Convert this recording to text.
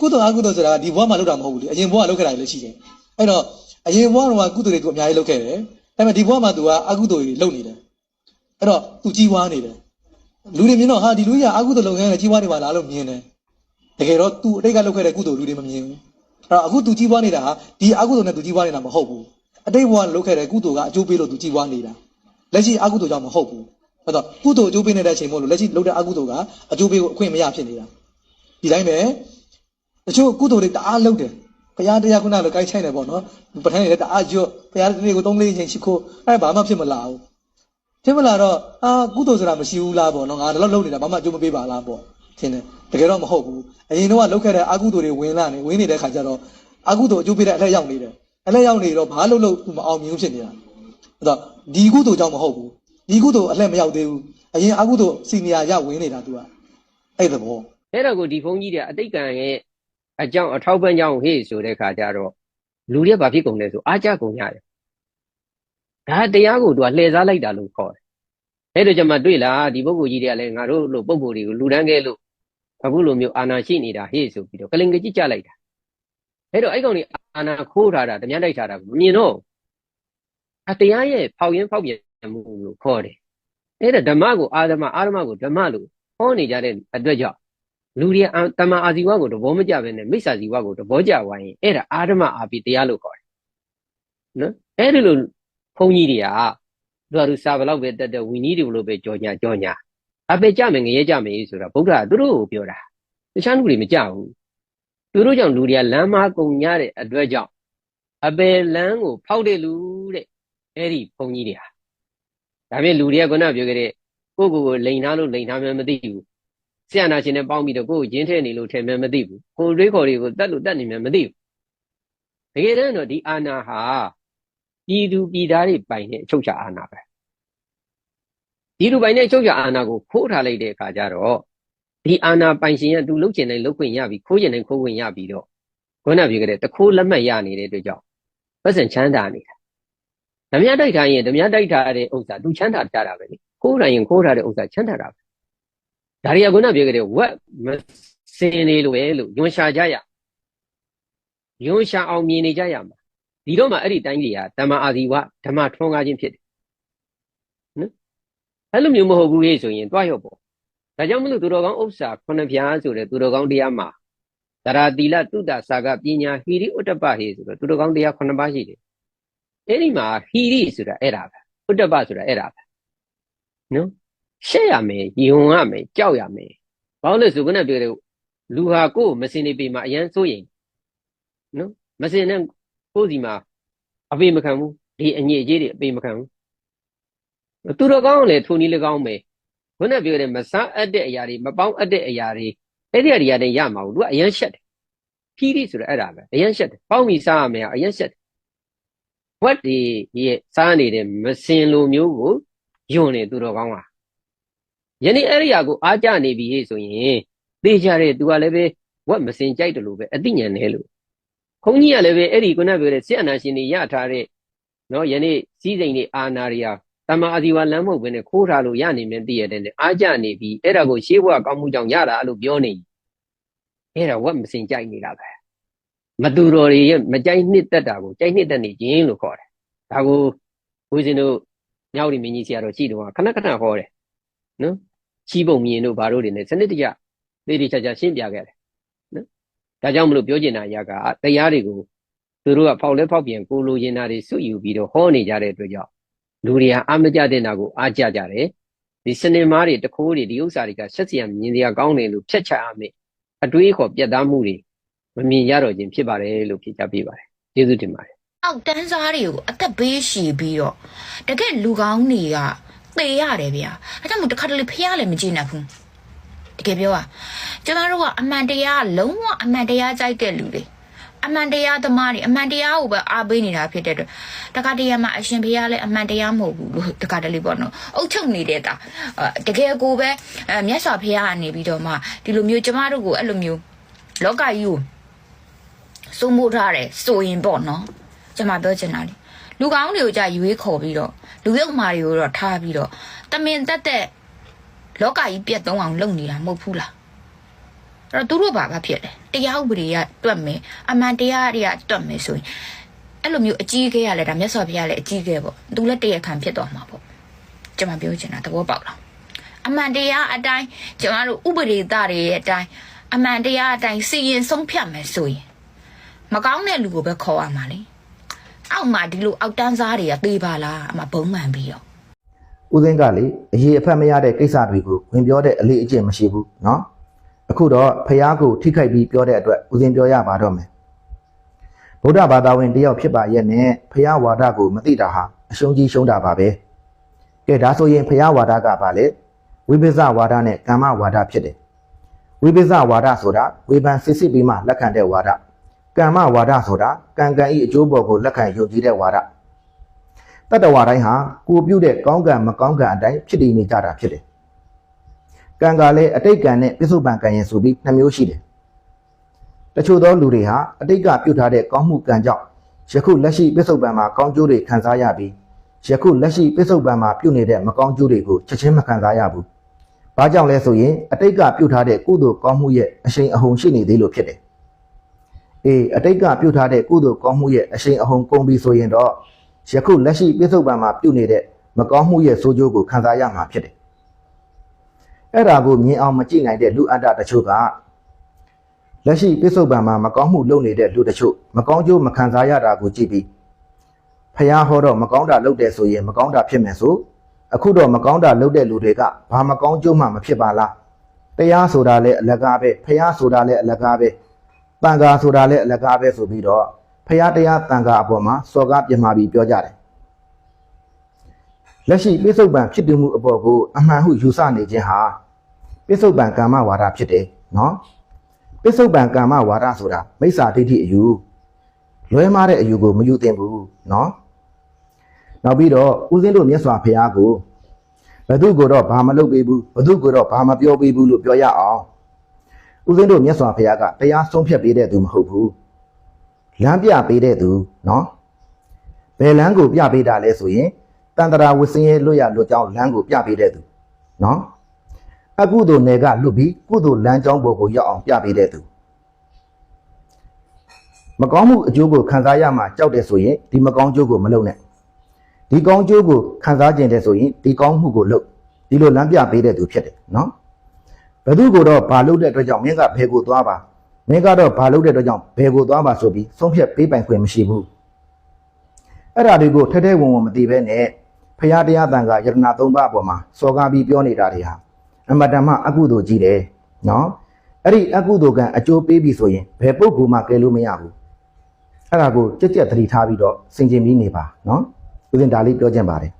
ကုသိုလ်အကုသိုလ်ဆိုတာကဒီဘဝမှာလုပ်တာမဟုတ်ဘူးလေအရင်ဘဝလုပ်ခဲ့တာလည်းရှိတယ်အဲ့တော့အရင်ဘဝတော့ကုသိုလ်တွေသူအများကြီးလုပ်ခဲ့တယ်ဒါပေမဲ့ဒီဘဝမှာသူကအကုသိုလ်တွေလုပ်နေတယ်အဲ့တော့သူကြီးဝါနေတယ်လူတွေမြင်တော့ဟာဒီလူကြီးကအကုသိုလ်လုပ်ခဲ့တယ်ကြီးဝါနေပါလားလို့မြင်တယ်တကယ်တော့သူအတိတ်ကလုပ်ခဲ့တဲ့ကုသိုလ်လူတွေမမြင်ဘူးအဲ့တော့အခုသူကြီးဝါနေတာဟာဒီအကုသိုလ်နဲ့သူကြီးဝါနေတာမဟုတ်ဘူးအတိတ်ဘဝလုပ်ခဲ့တဲ့ကုသိုလ်ကအကျိုးပေးလို့သူကြီးဝါနေတာလက်ရှိအကုသိုလ်ကြောင့်မဟုတ်ဘူးအဲ့တော့ကုသိုလ်အကျိုးပေးနေတဲ့အချိန်မို့လို့လက်ရှိလုပ်တဲ့အကုသိုလ်ကအကျိုးပေးကိုအခွင့်မရဖြစ်နေတာဒီတိုင်းပဲ တချို့ကုသိုလ်တွေတအားလုပ်တယ်ဘုရားတရားခုနလိုကြိုက်ချိုင်တယ်ပေါ့နော်ပဋ္ဌာန်းတွေလည်းတအားကျွတ်ဘုရားတနေ့ကို3လေးချိန်ရှိခိုးအဲ့ဒါဘာမှဖြစ်မလာဘူးဖြစ်မလာတော့အာကုသိုလ်ဆိုတာမရှိဘူးလားပေါ့နော်ငါဒီလောက်လုပ်နေတာဘာမှအကျိုးမပေးပါလားပေါ့ထင်တယ်တကယ်တော့မဟုတ်ဘူးအရင်တော့လုပ်ခဲ့တဲ့အကုသိုလ်တွေဝင်လာနေဝင်နေတဲ့ခါကျတော့အကုသိုလ်အကျိုးပေးတဲ့အလှည့်ရောက်နေတယ်အလှည့်ရောက်နေတော့ဘာလို့လို့မအောင်မြင်ဘူးဖြစ်နေတာအဲ့တော့ဒီကုသိုလ်ကြောင့်မဟုတ်ဘူးဒီကုသိုလ်အလှည့်မရောက်သေးဘူးအရင်အကုသိုလ်စီနီယာရဝင်နေတာ तू ကအဲ့သဘောအဲ့တော့ကိုဒီဘုန်းကြီးတွေအတိတ်ကံရဲ့ အကြောင်းအထောက်ပံ့ကြောင်းဟေ့ဆိုတဲ့ခါကျတော့လူတွေကဘာဖြစ်ကုန်လဲဆိုအားကြကုန်ရတယ်ဒါတရားကိုသူကလှည့်စားလိုက်တာလို့ခေါ်တယ်အဲ့တော့ကျွန်မတွေ့လားဒီပုဂ္ဂိုလ်ကြီးတွေကလည်းငါတို့လိုပုဂ္ဂိုလ်တွေကိုလူတန်းခဲ့လို့အခုလိုမျိုးအာနာရှိနေတာဟေ့ဆိုပြီးတော့ကလင်ကကြည့်ကြလိုက်တာအဲ့တော့အဲ့ကောင်ကြီးအာနာခိုးထားတာဓမြတိုက်ထားတာကိုမမြင်တော့အတရားရဲ့ဖောက်ရင်ဖောက်ပြန်မှုလို့ခေါ်တယ်အဲ့ဒါဓမ္မကိုအာဓမ္မအာဓမ္မကိုဓမ္မလို့ဟောနေကြတဲ့အတွက်ကြောင့် လူတွေအတမန်အာဇီဝကိုသဘောမကျဘဲနဲ့မိစ္ဆာဇီဝကိုသဘောကျဝိုင်းရင်အဲ့ဒါအာဓမ္မအာပိတရားလို့ခေါ်တယ်နော်အဲ့ဒီလိုဘုန်းကြီးတွေကသူကသူစာဘလောက်ပဲတက်တဲ့ဝီနည်းတွေလို့ပဲကြောညာကြောညာအပေကြမယ်ငရဲကြမယ်ဆိုတာဗုဒ္ဓကသူတို့ကိုပြောတာတခြားလူတွေမကြဘူးသူတို့ကြောင့်လူတွေကလမ်းမကုန်ရတဲ့အတွက်ကြောင့်အပေလမ်းကိုဖောက်တဲ့လူတဲ့အဲ့ဒီဘုန်းကြီးတွေဟာဒါပေမဲ့လူတွေကခုနပြောခဲ့တဲ့ကိုယ့်ကိုယ်ကိုလိန်ထားလို့လိန်ထားမှမသိဘူး ဆရာနာရှင်နဲ့ပေါင်းပြီးတော့ကိုယ်ကိုရင်းထဲနေလို့ထင်မှန်းမသိဘူးကိုယ်တွေးခေါ်တွေကိုတတ်လို့တတ်နေမှန်းမသိဘူးတကယ်တမ်းတော့ဒီအာနာဟာပြည်သူပြည်သားတွေပိုင်တဲ့အချုပ်ချာအာနာပဲပြည်သူပိုင်တဲ့အချုပ်ချာအာနာကိုခိုးထားလိုက်တဲ့အခါကျတော့ဒီအာနာပိုင်ရှင်ကသူလုတ်ကျင်တိုင်းလုတ်ခွင့်ရပြီခိုးကျင်တိုင်းခိုးခွင့်ရပြီးတော့ခုနပြောခဲ့တဲ့တခိုးလက်မှတ်ရနေတဲ့အတွက်ကြောင့်ပတ်စံချမ်းသာနေတာဓမြတိုက်ထားရင်ဓမြတိုက်ထားတဲ့ဥစ္စာသူချမ်းသာတတ်တာပဲလေခိုးတိုင်းရင်ခိုးထားတဲ့ဥစ္စာချမ်းသာတာပဲ ဒါတွေကခုနပြောခဲ့တဲ့ဝက်မစင်နေလို့ပဲလို့ညွန်ရှာကြရညွန်ရှာအောင်မြင်နေကြရမှာဒီတော့မှအဲ့ဒီတိုင်းတွေကဓမ္မအာဇီဝဓမ္မထွန်းကားခြင်းဖြစ်တယ်နော်အဲ့လိုမျိုးမဟုတ်ဘူးလေဆိုရင်တွားရော့ပေါ့ဒါကြောင့်မလို့သူတော်ကောင်းဥစ္စာခုနှစ်ပြားဆိုတဲ့သူတော်ကောင်းတရားမှာသရတိလတုတ္တစာကပညာဟိရိဥတ္တပဟေဆိုတော့သူတော်ကောင်းတရားခုနှစ်ပါးရှိတယ်အဲ့ဒီမှာဟိရိဆိုတာအဲ့ဒါပဲဥတ္တပဆိုတာအဲ့ဒါပဲနော် ရှက်ရမယ်ယုံရမယ်ကြောက်ရမယ်ဘာလို့လဲဆိုခုနပြောတဲ့လူဟာကိုယ်မစင်နေပေမှာအရန်စိုးရင်နော်မစင်နဲ့ကိုယ်စီမှာအပေမခံဘူးဒီအညစ်အကြေးတွေအပေမခံဘူးသူတော်ကောင်းလည်းထိုနည်း၎င်းပဲခုနပြောတဲ့မစားအပ်တဲ့အရာတွေမပေါင်းအပ်တဲ့အရာတွေအဲ့ဒီအရာတွေရမှာဘူးသူကအရန်ရှက်တယ်ခီးရီဆိုတော့အဲ့ဒါပဲအရန်ရှက်တယ်ပေါင်းပြီးစားရမယ်အရန်ရှက်တယ်ဝတ်ဒီရဲ့စားနေတဲ့မစင်လိုမျိုးကိုယွန်နေသူတော်ကောင်းဟာ ယနေ့အဲ့ဒီအရာကိုအားကြနေပြီဟေ့ဆိုရင်သိကြတဲ့သူကလည်းပဲဝက်မစင်ကြိုက်တယ်လို့ပဲအသိဉာဏ်နဲ့လို့ခွန်ကြီးကလည်းပဲအဲ့ဒီခုနပြောတဲ့စစ်အနာရှင်တွေရထားတဲ့နော်ယနေ့စီးစိမ်တွေအာနာရီယာတမအာဇီဝလမ်းမဟုတ်ဘဲနဲ့ခိုးထားလို့ရနေမယ်သိရတဲ့နဲ့အားကြနေပြီအဲ့ဒါကိုရှေးဘဝကောင်းမှုကြောင့်ရတာလို့ပြောနေအဲ့ဒါဝက်မစင်ကြိုက်နေတာပဲမတူတော်တွေရဲ့မကြိုက်နှစ်သက်တာကိုကြိုက်နှစ်သက်နေခြင်းလို့ခေါ်တယ်ဒါကိုဘုရားရှင်တို့ညောင်ရီမင်းကြီးဆရာတော်ရှိတော့ခဏခဏဟောတယ်နော် ချီးပုံမြင်တို့ဘာတို့တွေနဲ့စနစ်တကျသေသေးချာချာရှင်းပြခဲ့တယ်နော်ဒါကြောင့်မလို့ပြောချင်တာအရာကတရားတွေကိုသူတို့ကဖောက်လဲဖောက်ပြန်ကိုလိုချင်တာတွေစွယူပြီးတော့ဟောနေကြတဲ့အတွက်ကြောင့်လူတွေကအာမကြတဲ့နာကိုအားကြကြတယ်ဒီစနေမားတွေတခိုးတွေဒီဥစ္စာတွေကဆက်စီယံမြင်စရာကောင်းတယ်လို့ဖြတ်ချအမေအတွေးခေါ်ပြတ်သားမှုတွေမမြင်ရတော့ခြင်းဖြစ်ပါတယ်လို့ဖြေချပြပါတယ်ကျေးဇူးတင်ပါတယ်အောက်တန်းစားတွေကိုအသက်ဘေးရှည်ပြီးတော့တကယ်လူကောင်းတွေက သေရတယ်ဗျာအဲကြောင့်မို့တစ်ခါတလေဖះလည်းမကြည့်နိုင်ဘူးတကယ်ပြောอ่ะကျမတို့ကအမှန်တရားလုံးဝအမှန်တရားကြိုက်တဲ့လူတွေအမှန်တရားသမားတွေအမှန်တရားကိုပဲအားပေးနေတာဖြစ်တဲ့အတွက်တခါတရံမှာအရှင်ဖះလည်းအမှန်တရားမဟုတ်ဘူးလို့တခါတလေပေါ့နော်အုတ်ချုပ်နေတဲ့တာတကယ်ကိုပဲမြတ်စွာဘုရားကနေပြီးတော့မှဒီလိုမျိုးကျမတို့ကိုအဲ့လိုမျိုးလောကကြီးကိုစိုးမိုးထားတယ်ဆိုရင်ပေါ့နော်ကျမပြောချင်တာလေ လူကောင်းတွေကိုကြာရွေးခေါ်ပြီးတော့လူရုပ်မာတွေကိုတော့ထားပြီးတော့တမင်တက်တဲ့လောကကြီးပြတ်သုံးအောင်လုပ်နေတာမဟုတ်ဘူးလားဟအဲ့တော့သူတို့ဘာဘာဖြစ်လဲတရားဥပဒေကတွက်မယ်အမှန်တရားတွေကတွက်မယ်ဆိုရင်အဲ့လိုမျိုးအကြီးအကဲရလဲဒါမြတ်စွာဘုရားလည်းအကြီးအကဲပေါ့သူလည်းတရားခံဖြစ်သွားမှာပေါ့ကျွန်မပြောချင်တာသဘောပေါက်လားအမှန်တရားအတိုင်းကျွန်တော်တို့ဥပဒေသားတွေရဲ့အတိုင်းအမှန်တရားအတိုင်းစီရင်ဆုံးဖြတ်မယ်ဆိုရင်မကောင်းတဲ့လူကိုပဲခေါ်ရမှာလေ အောက်မှာဒီလိုအောက်တန်းစားတွေကသေးပါလားအမှဘုံမှန်ပြီးတော့ ဦးစင်းကလေအရေးအဖက်မရတဲ့ကိစ္စတွေကိုဝင်ပြောတဲ့အလေးအကျင့်မရှိဘူးเนาะအခုတော့ဖះကိုထိခိုက်ပြီးပြောတဲ့အတွက်ဦးစင်းပြောရပါတော့မယ်ဗုဒ္ဓဘာသာဝင်တယောက်ဖြစ်ပါရဲ့နဲ့ဖះဝါဒကိုမသိတာဟာအရှုံးကြီးရှုံးတာပါပဲကဲဒါဆိုရင်ဖះဝါဒကပါလေဝိပဿဝါဒနဲ့ကမ္မဝါဒဖြစ်တယ်ဝိပဿဝါဒဆိုတာဝေဖန်စစ်စစ်ပြီးမှလက်ခံတဲ့ဝါဒ ကမ္မဝါဒဆိုတာကံကံဤအကျိုးပေါ်ကိုလက်ခံယုံကြည်တဲ့ဝါဒတတ္တဝါတိုင်းဟာကိုပြုတဲ့ကောင်းကံမကောင်းကံအတိုင်းဖြစ်တည်နေကြတာဖြစ်တယ်။ကံကလည်းအတိတ်ကံနဲ့ပြစ္ဆုတ်ပံကံရင်ဆိုပြီးနှစ်မျိုးရှိတယ်။တချို့သောလူတွေဟာအတိတ်ကပြုထားတဲ့ကောင်းမှုကံကြောင့်ယခုလက်ရှိပြစ္ဆုတ်ပံမှာကောင်းကျိုးတွေခံစားရပြီးယခုလက်ရှိပြစ္ဆုတ်ပံမှာပြုနေတဲ့မကောင်းကျိုးတွေကိုချက်ချင်းမခံစားရဘူး။ဘာကြောင့်လဲဆိုရင်အတိတ်ကပြုထားတဲ့ကုသိုလ်ကောင်းမှုရဲ့အရှိန်အဟုန်ရှိနေသေးလို့ဖြစ်တယ်။ အေးအတိတ်ကပြုထားတဲ့ကုသိုလ်ကောင်းမှုရဲ့အရှိန်အဟုန်ကုန်ပြီဆိုရင်တော့ယခုလက်ရှိပြစ္ဆုတ်ပံမှာပြုနေတဲ့မကောင်းမှုရဲ့ဆိုးကျိုးကိုခံစားရမှာဖြစ်တယ်။အဲ့ဒါကိုမြင်အောင်မကြည့်နိုင်တဲ့လူအတ္တတချို့ကလက်ရှိပြစ္ဆုတ်ပံမှာမကောင်းမှုလုပ်နေတဲ့လူတချို့မကောင်းကျိုးမခံစားရတာကိုကြည့်ပြီးဖះဟောတော့မကောင်းတာလုပ်တယ်ဆိုရင်မကောင်းတာဖြစ်မယ်ဆိုအခုတော့မကောင်းတာလုပ်တဲ့လူတွေကဘာမကောင်းကျိုးမှမဖြစ်ပါလားတရားဆိုတာလည်းအလကားပဲဖះဆိုတာလည်းအလကားပဲ တန်ခါဆိုတာလည်းအလကားပဲဆိုပြီးတော့ဖရာတရားတန်ခါအပေါ်မှာစော်ကားပြမှာပြီးပြောကြတယ်လက်ရှိပိဿုပံဖြစ်တည်မှုအပေါ်ကိုအမှန်ဟုယူဆနေခြင်းဟာပိဿုပံကာမဝါဒဖြစ်တယ်နော်ပိဿုပံကာမဝါဒဆိုတာမိစ္ဆာဒိဋ္ဌိအယူလွဲမှားတဲ့အယူကိုမယူသင့်ဘူးနော်နောက်ပြီးတော့ဦးဇင်းတို့မြတ်စွာဘုရားကိုဘသူကိုတော့ဘာမလုပ်ပေးဘူးဘသူကိုတော့ဘာမပြောပေးဘူးလို့ပြောရအောင် ဦးစင်းတို့မြတ်စွာဘုရားကတရားဆုံးဖြတ်ပေးတဲ့သူမဟုတ်ဘူးလမ်းပြပေးတဲ့သူနော်ဘယ်လမ်းကိုပြပေးတာလဲဆိုရင်တန်တရာဝစင်းရဲ့လွတ်ရလွတ်ကြောင်းလမ်းကိုပြပေးတဲ့သူနော်အကုသိုလ်နယ်ကလွတ်ပြီးကုသိုလ်လမ်းကြောင်းပေါ်ကိုရောက်အောင်ပြပေးတဲ့သူမကောင်းမှုအကျိုးကိုခံစားရမှာကြောက်တယ်ဆိုရင်ဒီမကောင်းကျိုးကိုမလုပ်နဲ့ဒီကောင်းကျိုးကိုခံစားကျင်တယ်ဆိုရင်ဒီကောင်းမှုကိုလုပ်ဒီလိုလမ်းပြပေးတဲ့သူဖြစ်တယ်နော် ဘယ်သူကိုတော့ဘာလုပ်တဲ့အတွက်ကြောင့်မင်းကဘယ်ကိုသွားပါမင်းကတော့ဘာလုပ်တဲ့အတွက်ကြောင့်ဘယ်ကိုသွားပါဆိုပြီးဆုံးဖြတ်ပေးပိုင်ခွင့်မရှိဘူးအဲ့ဒါတွေကိုထဲထဲဝင်ဝင်မသိဘဲနဲ့ဖရာတရားတန်ခါယတနာသုံးပါးအပေါ်မှာစော်ကားပြီးပြောနေတာတွေဟာအမတ္တမအကုသိုလ်ကြီးတယ်နော်အဲ့ဒီအကုသိုလ်ကံအကျိုးပေးပြီဆိုရင်ဘယ်ပုဂ္ဂိုလ်မှကယ်လို့မရဘူးအဲ့ဒါကိုကြက်ကြက်သတိထားပြီးတော့စင်ကျင်ပြီးနေပါနော်ဦးဇင်ဒါလေးပြောချင်ပါတယ်